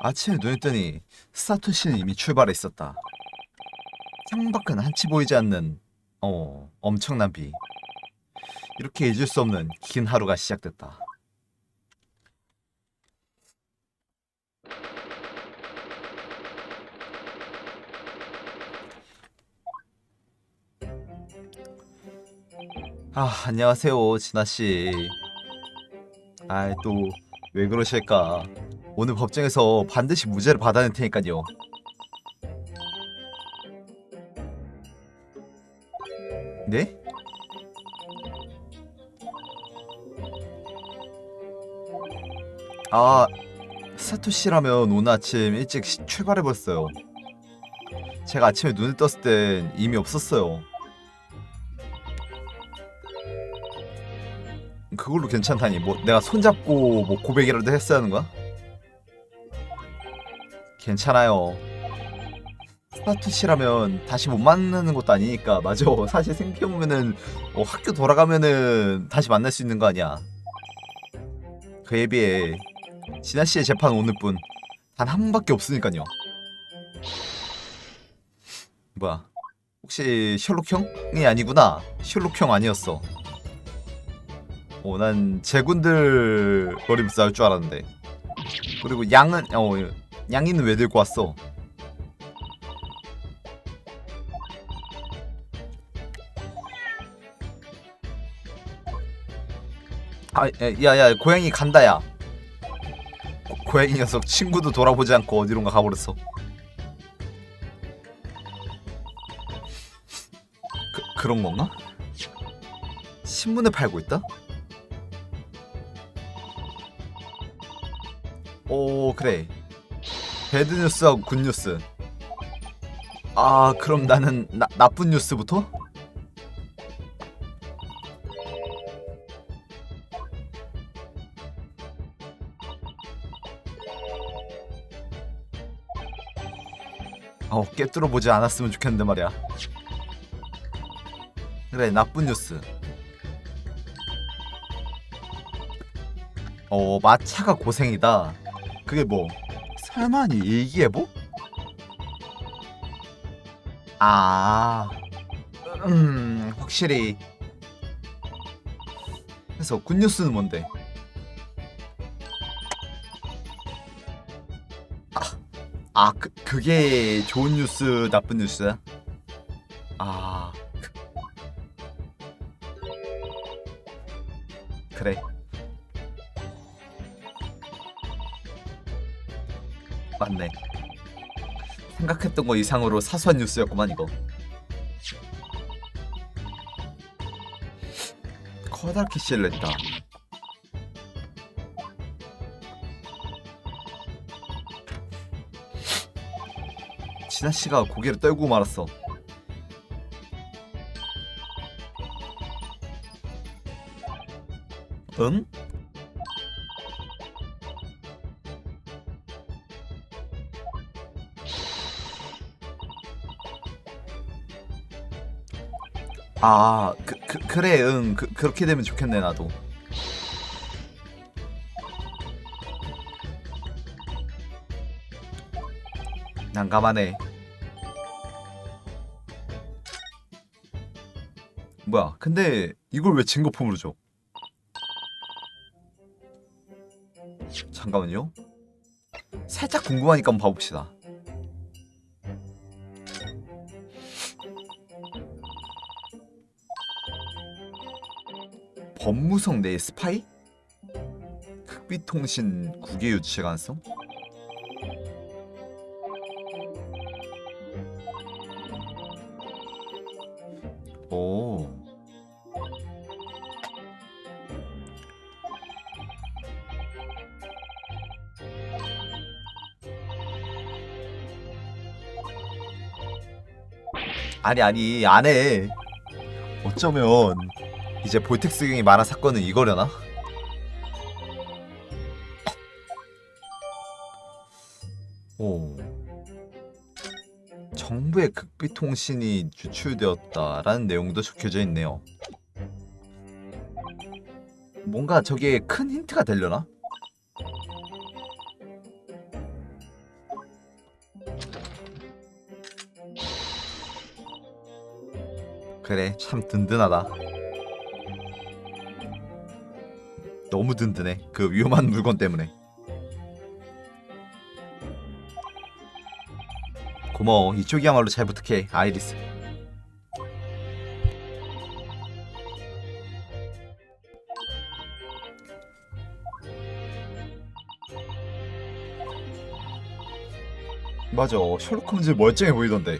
아침에 눈을 뜨니 스타토시는 이미 출발해 있었다. 창밖은 한치 보이지 않는 어 엄청난 비. 이렇게 잊을 수 없는 긴 하루가 시작됐다. 아 안녕하세요 진아 씨. 아이 또 왜 그러실까? 오늘 법정에서 반드시 무죄를 받아낼 테니까요. 네? 아, 사토시라면 오늘 아침 일찍 시- 출발해버렸어요. 제가 아침에 눈을 떴을 땐 이미 없었어요. 그걸로 괜찮다니 뭐 내가 손잡고 뭐 고백이라도 했어야 하는 거야? 괜찮아요. 스타투시라면 다시 못 만나는 것도 아니니까 맞아. 사실 생각해보면은 어, 학교 돌아가면은 다시 만날 수 있는 거 아니야. 그에 비해 진아 씨의 재판 오늘 뿐 단 한 번밖에 없으니까요. 뭐야? 혹시 셜록 형이 아니구나. 셜록 형 아니었어. 어, 난 제군들 머리 싸울 줄 알았는데. 그리고 양은 어 양이는 왜 들고 왔어? 아, 야야 고양이 간다야. 고, 고양이 녀석 친구도 돌아보지 않고 어디론가 가버렸어. 그 그런 건가? 신문을 팔고 있다? 오 그래 배드 뉴스하고 굿 뉴스. 아 그럼 나는 나, 나쁜 뉴스부터? 어 깨뚫어 보지 않았으면 좋겠는데 말이야. 그래 나쁜 뉴스. 어 마차가 고생이다. 그게 뭐 설마니 일기예보? 아, 음, 확실히. 그래서 굿뉴스는 뭔데? 아, 아, 그, 그게 좋은 뉴스, 나쁜 뉴스야? 맞네. 생각했던 거 이상으로 사소한 뉴스였구만 이거. 커다랗게 냈다. 진아 씨가 고개를 떨고 말았어. 응? 아, 그, 그 그래, 응, 그, 그렇게 되면 좋겠네 나도. 난감하네. 뭐야? 근데 이걸 왜 증거품으로 줘? 잠깐만요. 살짝 궁금하니까 한번 봐봅시다. 법무성 내 스파이? 극비통신 국외 유치 가능성? 오. 아니 아니 안 해 어쩌면 이제 볼텍스경이 만화 사건은 이거려나? 어. 오. 정부의 극비통신이 유출되었다라는 내용도 적혀져 있네요. 뭔가 저게 큰 힌트가 되려나? 그래, 참 든든하다. 너무 든든해. 그 위험한 물건 때문에. 고마워. 이쪽이야말로 잘 부탁해 아이리스. 맞아. 셜록 홈즈 멀쩡해 보이던데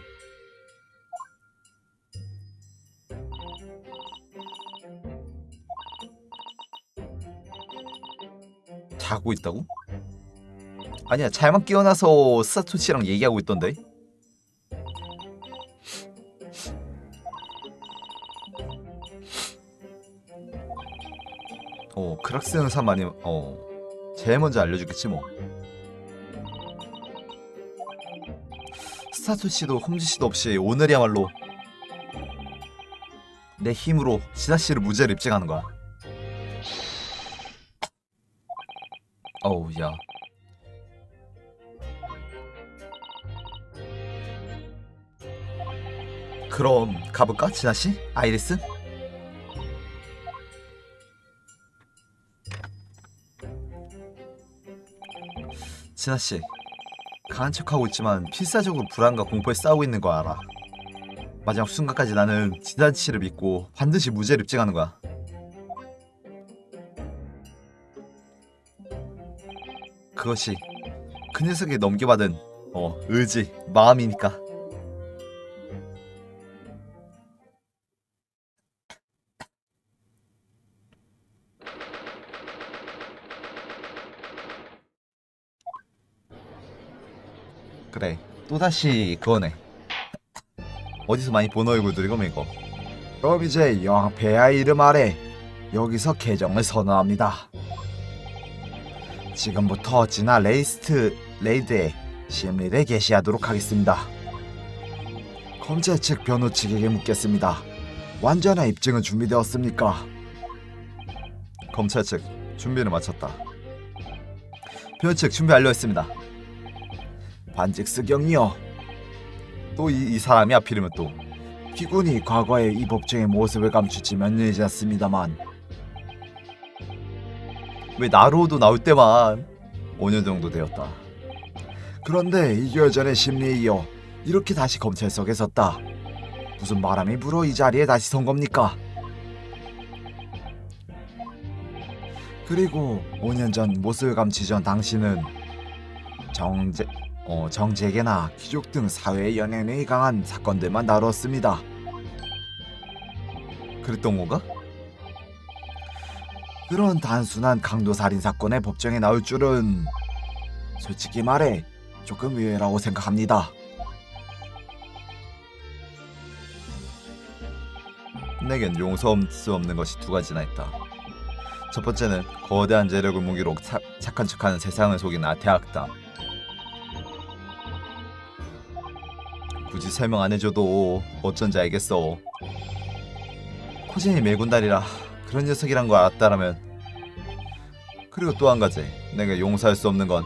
자고 있다고? 아니야 잘만 깨어나서 스타토치랑 얘기하고 있던데. 어 크락스 영상 많이 어 제일 먼저 알려주겠지 뭐. 스타토치도 홈즈씨도 없이 오늘이야말로 내 힘으로 시다씨를 무죄를 입증하는 거야 어우 야 그럼 가볼까 진아 씨? 아이리스? 진아 씨 강한 척하고 있지만 필사적으로 불안과 공포에 싸우고 있는 거 알아 마지막 순간까지 나는 진아 씨를 믿고 반드시 무죄를 입증하는 거야 그것이 그 녀석이 넘겨받은 어 의지 마음이니까. 그래 또다시 그거네. 어디서 많이 본 얼굴들이고 이거. 그럼 이제 영패야 이름 아래 여기서 계정을 선언합니다 지금부터 진화 레이스트 레이드의 심리를 개시하도록 하겠습니다. 검찰 측 변호 측에게 묻겠습니다. 완전한 입증은 준비되었습니까? 검찰 측 준비를 마쳤다. 변호 측 준비 완료했습니다. 반직 수경이요. 또 이 이 사람이 하필이면 또 기군이 과거의 이 법정의 모습을 감추지 몇 년이 지났습니다만 왜 나로도 나올 때만 5년 정도 되었다. 그런데 2개월 전에 심리에 이어 이렇게 다시 검찰석에 섰다. 무슨 바람이 불어 이 자리에 다시 선 겁니까? 그리고 5년 전 모습을 감추던 당신은 정제 어, 정재계나 귀족 등 사회 연예인에 강한 사건들만 다뤘습니다. 그랬던 건가? 그런 단순한 강도 살인 사건의 법정에 나올 줄은 솔직히 말해 조금 의외라고 생각합니다. 내겐 용서할 수 없는 것이 두 가지나 있다. 첫 번째는 거대한 재력을 무기로 차- 착한 척하는 세상을 속인 아태악당. 굳이 설명 안 해줘도 어쩐지 알겠어. 코진이 매군달이라 그런 녀석이란 걸 알았다라면 그리고 또 한 가지 내가 용서할 수 없는 건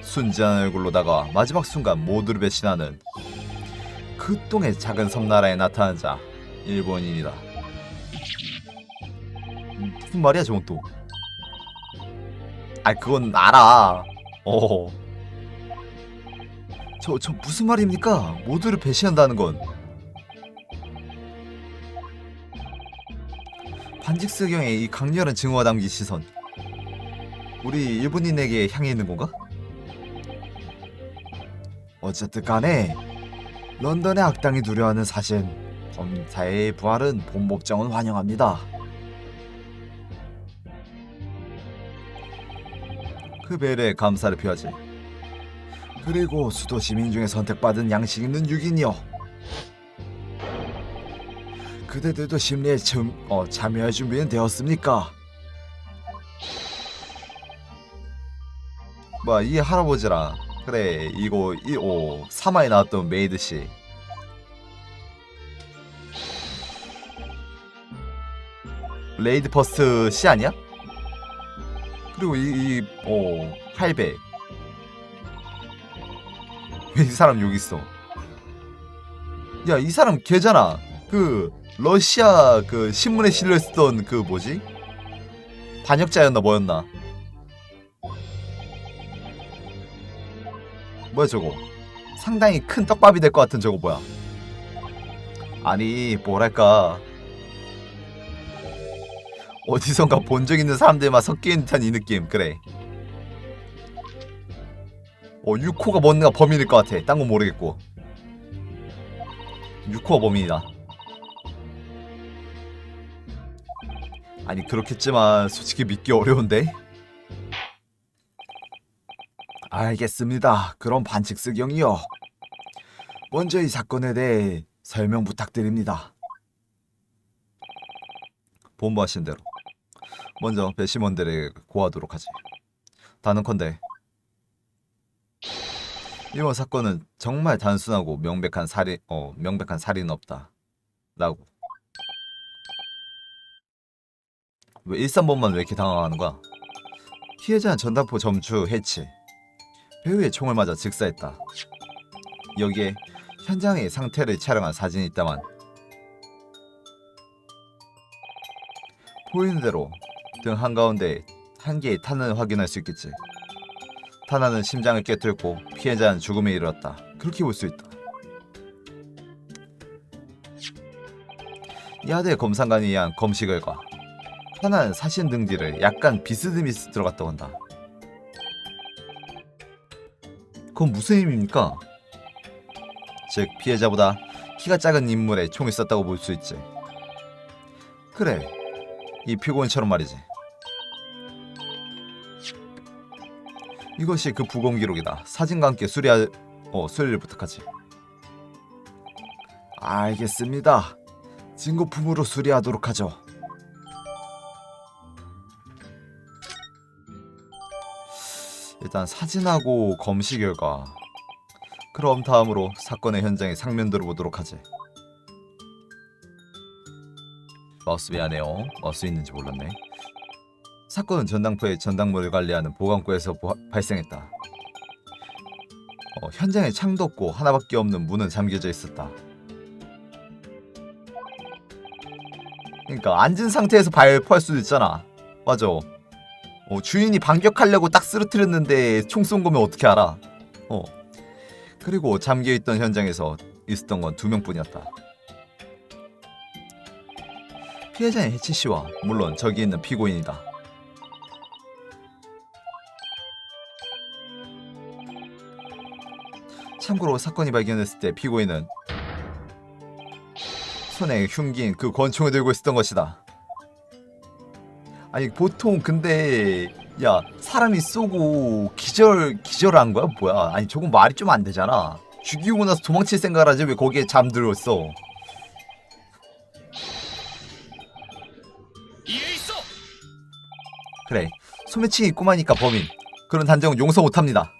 순진한 얼굴로 다가 마지막 순간 모두를 배신하는 그 똥의 작은 섬나라에 나타난 자 일본인이다 무슨 말이야 저건 또 아, 그건 알아. 어. 저, 저 무슨 말입니까? 모두를 배신한다는 건. 반직스경의 이 강렬한 증오가 담긴 시선. 우리 일본인에게 향해 있는 건가? 어쨌든 간에 런던의 악당이 두려워하는 사실 검사의 부활은 본법정은 환영합니다. 그 배려에 감사를 표하지. 그리고 수도 시민 중에 선택받은 양식 있는 유기니여. 그대들도 심리에 참, 어, 참여할 준비는 되었습니까? 뭐이 할아버지랑 그래 이거 이오 3화에 나왔던 메이드 씨. 레이드 퍼스트 씨 아니야? 그리고 이이어 할배. 왜이 사람 여기 있어? 야 이 사람 걔잖아. 그 러시아 그 신문에 있었던 그 뭐지? 반역자였나 뭐였나? 뭐야 저거? 상당히 큰 떡밥이 될 것 같은 저거 뭐야? 아니 뭐랄까 어디선가 본 적 있는 사람들만 있는 듯한 이 느낌 그래. 어 6호가 뭔가 범인일 것 같아. 딴 건 모르겠고. 6호가 범인이다. 아니 그렇겠지만 솔직히 믿기 어려운데. 알겠습니다. 그럼 반칙 쓰경이요. 먼저 이 사건에 대해 설명 부탁드립니다. 본부하신 대로 먼저 배심원들에게 고하도록 하지. 다는컨대 이번 사건은 정말 단순하고 명백한 살인 어 명백한 살인은 없다. 라고. 왜 1~3번만 왜 이렇게 당황하는 거야? 피해자는 전당포 점추 해치. 배우의 총을 맞아 즉사했다. 여기에 현장의 상태를 촬영한 사진이 있다만 보이는 대로 등 한가운데 한 개의 탄을 확인할 수 있겠지. 탄화는 심장을 깨뚫고 피해자는 죽음에 이르렀다. 그렇게 볼 수 있다. 야대 검사관에 의한 검시 결과 탄화는 사신 등지를 약간 비스듬히스 들어갔다고 한다. 그건 무슨 의미입니까? 즉 피해자보다 키가 작은 인물에 총을 쐈다고 볼 수 있지. 그래, 이 피고인처럼 말이지. 이것이 그 부검 기록이다. 사진과 함께 수리할 어 수리를 부탁하지. 알겠습니다. 증거품으로 수리하도록 하죠. 일단 사진하고 검시 결과. 그럼 다음으로 사건의 현장의 상면도를 보도록 하지. 마우스 미안해요. 마우스 있는지 몰랐네. 사건은 전당포의 전당물을 관리하는 보관고에서 보- 발생했다. 어, 현장에 창도 없고 하나밖에 없는 문은 잠겨져 있었다. 그러니까 앉은 상태에서 발포할 수도 있잖아. 맞아. 어, 주인이 반격하려고 딱 쓰러뜨렸는데 총 쏜 거면 어떻게 알아? 어. 그리고 잠겨 있던 현장에서 있었던 건 두 명뿐이었다. 피해자인 해치 씨와 물론 저기 있는 피고인이다. 참고로 사건이 발견됐을 때 피고인은 손에 흉기인 그 권총을 들고 있었던 것이다. 아니 보통 근데 야 사람이 쏘고 기절 기절한 거야 뭐야? 아니 저건 말이 좀 안 되잖아. 죽이고 나서 도망칠 생각을 하지 왜 거기에 있어. 그래 소매치기 꼬마니까 범인 그런 단정은 용서 못합니다.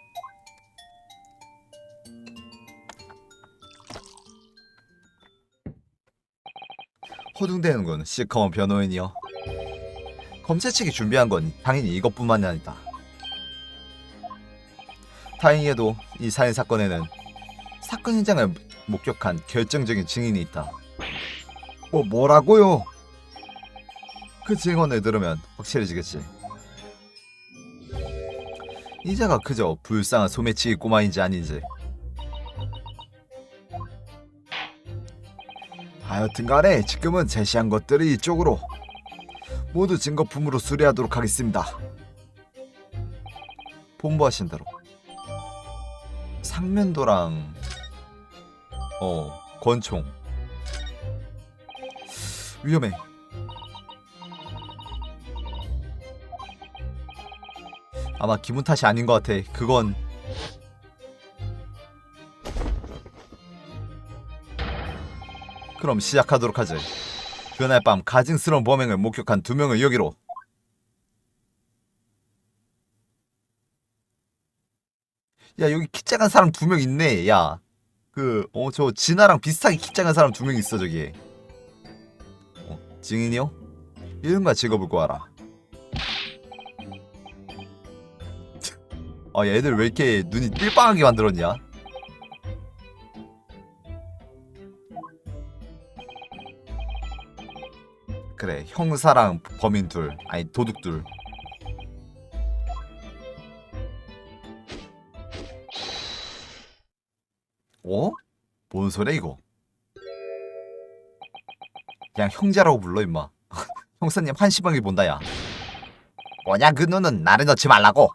호둥대는 건 시커먼 변호인이여. 검찰 측이 준비한 건 당연히 이것뿐만이 아니다. 다행히도 이 살인 사건에는 사건 현장을 목격한 결정적인 증인이 있다. 뭐 뭐라고요? 그 증언을 들으면 확실해지겠지. 이자가 그저 불쌍한 소매치기 꼬마인지 아닌지. 하여튼간에 지금은 제시한 것들이 이쪽으로 모두 증거품으로 수리하도록 하겠습니다. 본부하신 대로 상면도랑 어 권총 위험해. 아마 기분 탓이 아닌 것 같아. 그건 그럼 시작하도록 하지. 그날 밤 가증스러운 범행을 목격한 두 명을 여기로. 야 여기 키 작은 사람 두 명 있네. 야 그 어 저 진아랑 비슷하게 키 작은 사람 두 명 있어 저기. 어, 증인이요? 이름과 직업을 구하라. 아, 야, 애들 왜 이렇게 눈이 띨빵하게 만들었냐? 그래 형사랑 범인 둘 아니 도둑 둘. 어? 뭔 소리야 이거? 그냥 형제라고 불러 임마. 형사님 한시방이 본다 야. 뭐냐 그 눈은 나를 넣지 말라고.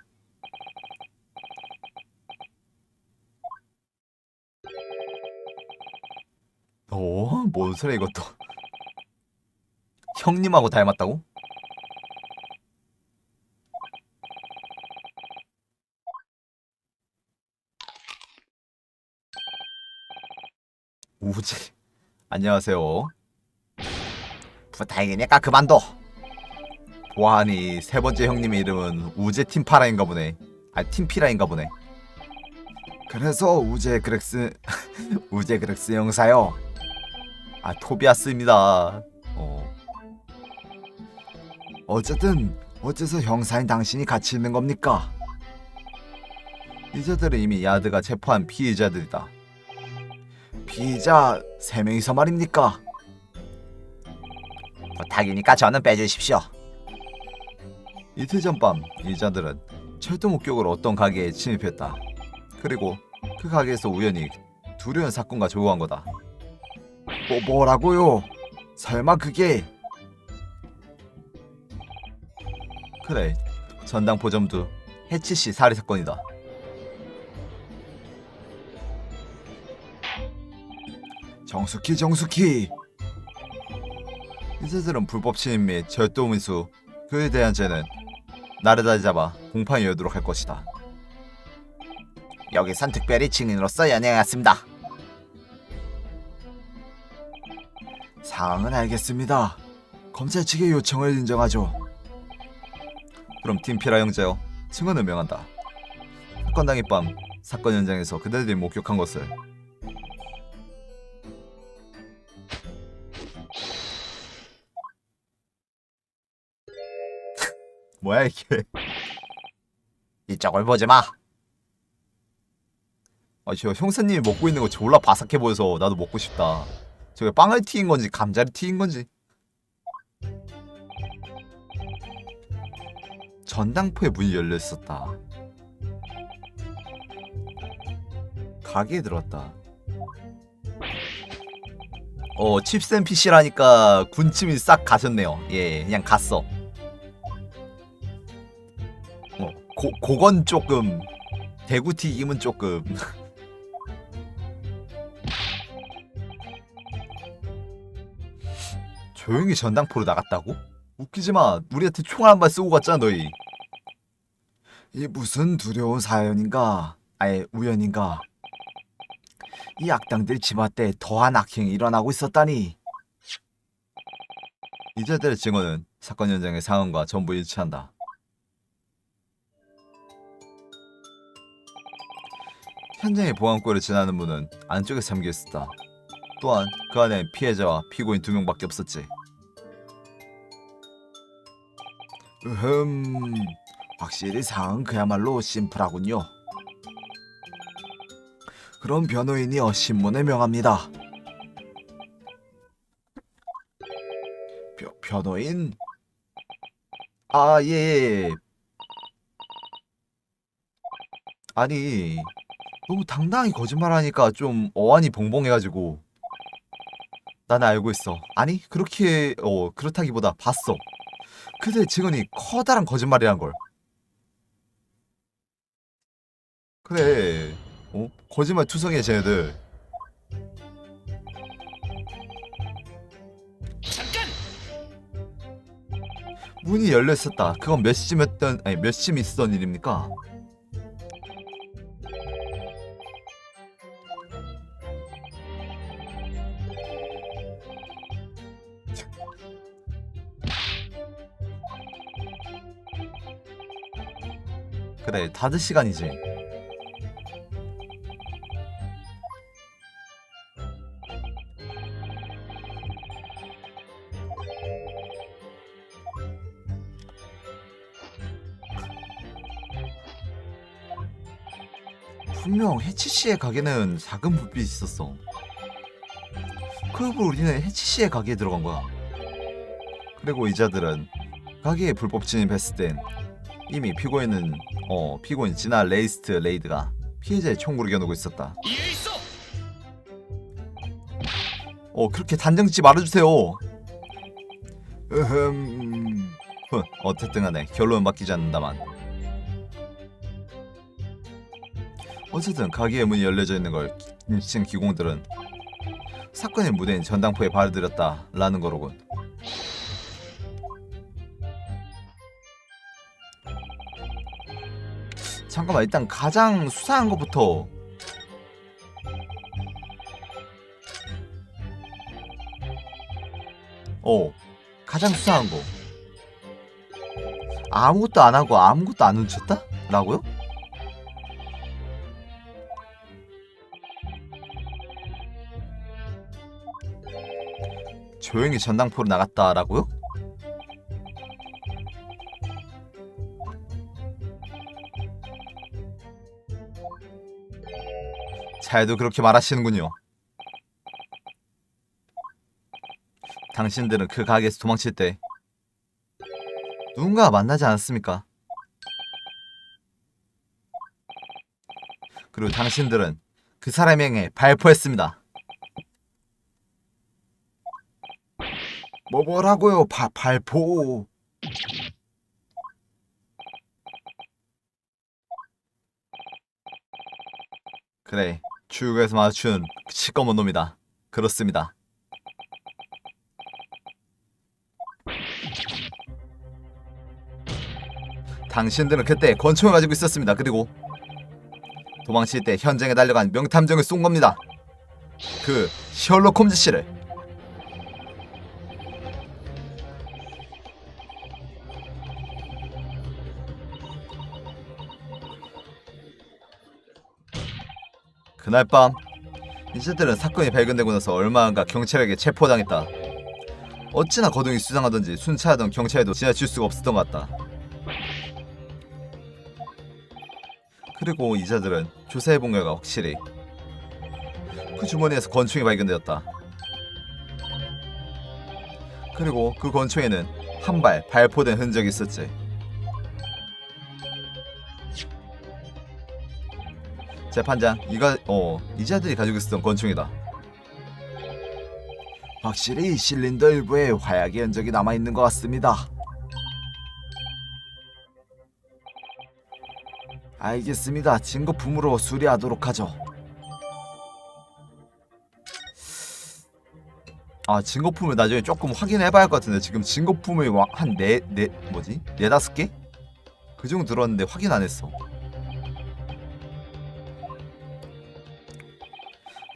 어? 뭔 소리야 이것도 형님하고 닮았다고? 우지 안녕하세요. 부탁이니까 그만둬. 보아하니 세 번째 형님의 이름은 우제 팀파라인가 보네. 아 팀피라인가 보네. 그래서 우제 그렉스 우제 그렉스 형사요? 아 토비아스입니다. 어 어쨌든 어째서 형사인 당신이 같이 있는 겁니까? 이자들은 이미 야드가 체포한 피의자들이다. 피의자 세 명이서 말입니까? 부탁이니까 저는 빼주십시오. 이틀 전 밤 이자들은 철도 목격으로 어떤 가게에 침입했다. 그리고 그 가게에서 우연히 두려운 사건과 조우한 거다. 뭐 뭐라고요? 설마 그게 그래 전당 보점도 해치 씨 살해 사건이다. 정숙희 정숙희 이들은 불법 침입 및 절도 미수 그에 대한 죄는 나르다 잡아 공판이 열도록 할 것이다. 여기선 특별히 증인으로서 연행했습니다. 상황은 알겠습니다. 검찰 측의 요청을 인정하죠. 그럼 팀피라 형제요 증언을 명한다. 사건 당일 밤 사건 현장에서 그들이 목격한 것을 뭐야 이게 이쪽을 보지 마. 아, 저 형사님이 먹고 있는 거 졸라 바삭해 보여서 나도 먹고 싶다. 저게 빵을 튀긴 건지 감자를 튀긴 건지. 전당포에 문이 열려 있었다. 가게에 들어왔다. 어, 칩센 PC라니까 군침이 싹 가셨네요. 예, 그냥 갔어. 어, 고, 고건 조금 대구 튀김은 조금 조용히 전당포로 나갔다고? 웃기지 마. 우리한테 총알 한발 쏘고 갔잖아, 너희. 이 무슨 두려운 사연인가? 아예 우연인가? 이 악당들 집앞에 더한 악행이 일어나고 있었다니. 이자들의 증언은 사건 현장의 상황과 전부 일치한다. 현장의 보안골을 지나는 문은 안쪽에 잠겨 있었다. 또한 그 안에 피해자와 피고인 두 명밖에 없었지. 으흠, 확실히 상황은 그야말로 심플하군요. 그럼 변호인이여 신문을 명합니다. 벼, 변호인? 아, 예, 예. 아니, 너무 당당히 거짓말하니까 좀 어안이 벙벙해가지고 나는 알고 있어. 아니 그렇게 어 그렇다기보다 봤어. 그들의 증언이 커다란 거짓말이란 걸. 그래. 어 거짓말 투성이야 쟤네들. 문이 열려 있었다. 그건 몇 시쯤이었던 아니 몇 시쯤 있었던 일입니까? 그래 다들 시간이지 분명 해치 씨의 가게는 작은 불빛이 있었어 그리고 우리는 해치 씨의 가게에 들어간 거야 그리고 이자들은 가게에 불법 진입했을 땐 이미 피고인은 어 피고인 지나 레이스트 레이드가 피해자의 총구를 겨누고 있었다. 어 그렇게 단정짓지 말아주세요. 으흠. 후, 어쨌든 간에 결론은 바뀌지 않는다만. 어쨌든 가게의 문이 열려져 있는 걸 김치층 기공들은 사건의 무대인 전당포에 발을 들였다라는 거로군. 잠깐만 일단 가장 수상한 것부터 어 가장 수상한 거 아무것도 안 하고 아무것도 안 훔쳤다? 라고요? 조용히 전당포로 나갔다라고요? 잘도 그렇게 말하시는군요. 당신들은 그 가게에서 도망칠 때 누군가 만나지 않았습니까? 그리고 당신들은 그 향해 발포했습니다. 뭐 뭐라고요? 바, 발포. 그래, 출구에서 마주친 그 시꺼먼 놈이다. 그렇습니다. 당신들은 그때 권총을 가지고 있었습니다. 그리고 도망칠 때 현장에 달려간 명탐정을 쏜 겁니다. 그 셜록 홈즈 씨를 그날 밤 인체들은 사건이 발견되고 나서 얼마 안가 경찰에게 체포당했다. 어찌나 거동이 수상하던지 순차하던 경찰에도 지나칠 수가 없었던 것 같다. 그리고 이자들은 조사해본 결과 확실히 그 주머니에서 권총이 발견되었다. 그리고 그 권총에는 한 발 발포된 흔적이 있었지. 재판장, 이가 어 이자들이 가지고 있었던 권총이다. 확실히 실린더 일부에 화약의 흔적이 남아 있는 것 같습니다. 알겠습니다. 증거품으로 수리하도록 하죠. 아 증거품을 나중에 조금 확인해봐야 할 것 같은데 지금 증거품을 한네네 뭐지 네 다섯 개? 그 정도 들었는데 확인 안 했어.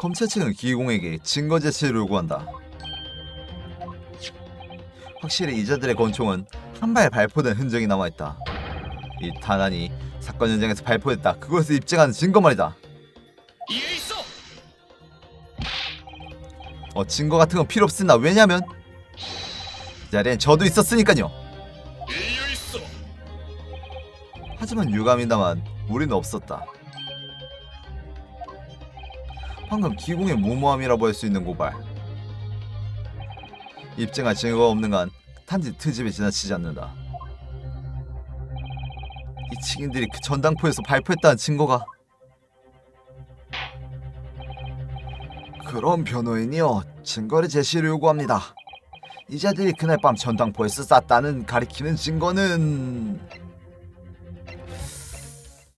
검찰 측은 기공에게 증거 제시를 요구한다. 확실히 이자들의 권총은 한 발 발포된 흔적이 남아있다. 이 탄환이 사건 현장에서 발포했다. 그것을 입증하는 증거 말이다. 어 증거 같은 건 필요 없습니다. 왜냐면 이 자리엔 저도 있었으니까요. 하지만 유감이다만 우리는 없었다. 방금 기공의 무모함이라고 할 수 있는 고발. 입증할 증거가 없는 한 단지 트집에 지나치지 않는다. 이 증인들이 그 전당포에서 발표했다는 증거가 그럼 변호인이요 증거를 제시를 요구합니다. 이자들이 그날 밤 전당포에서 쌌다는 가리키는 증거는